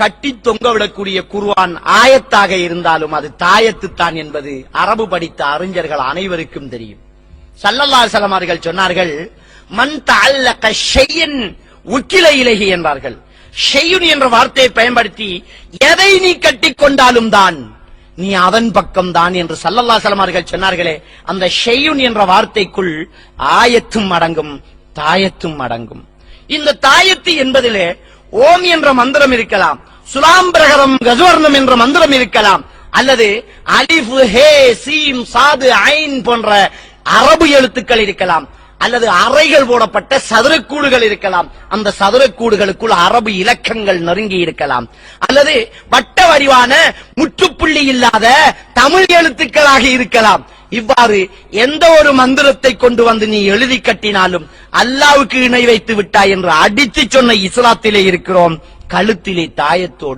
கட்டி தொங்கவிடக்கூடிய குருவான் ஆயத்தாக இருந்தாலும் அது தாயத்து தான் என்பது அரபு படித்த அறிஞர்கள் அனைவருக்கும் தெரியும். சல்லல்லா சலமார்கள் சொன்னார்கள் மன் தஅல்லக ஷையன் உக்கில இலகி என்றார்கள் ஷெய்யுன் என்ற வார்த்தையை பயன்படுத்தி எதை நீ கட்டிக் கொண்டாலும் தான் நீ அதன் பக்கம் தான் என்று சல்லல்லா சலமார்கள் சொன்னார்களே அந்த ஷெய்யுன் என்ற வார்த்தைக்குள் ஆயத்தும் அடங்கும் தாயத்தும் அடங்கும். இந்த தாயத்து என்பதிலே ஓம் என்ற மந்திரம் இருக்கலாம். சுலாம்பிரகரம் கஜவர்ணம் என்ற மந்திரம் இருக்கலாம். அல்லது அலிஃபு ஹே சீம் சாது ஐன் போன்ற அரபு எழுத்துக்கள் இருக்கலாம். அல்லது அறைகள் போடப்பட்ட சதுரக்கூடுகள் இருக்கலாம். அந்த சதுரக்கூடுகளுக்குள் அரபு இலக்கங்கள் நெருங்கி இருக்கலாம். அல்லது வட்ட வடிவான முற்றுப்புள்ளி இல்லாத தமிழ் எழுத்துக்களாக இருக்கலாம். இவ்வாறு எந்த ஒரு மந்திரத்தை கொண்டு வந்து நீ எழுதி கட்டினாலும் அல்லாவுக்கு இணை வைத்து விட்டாய் என்று அடித்து சொன்ன இஸ்லாத்திலே இருக்கிறோம். கழுத்திலே தாயத்தோடு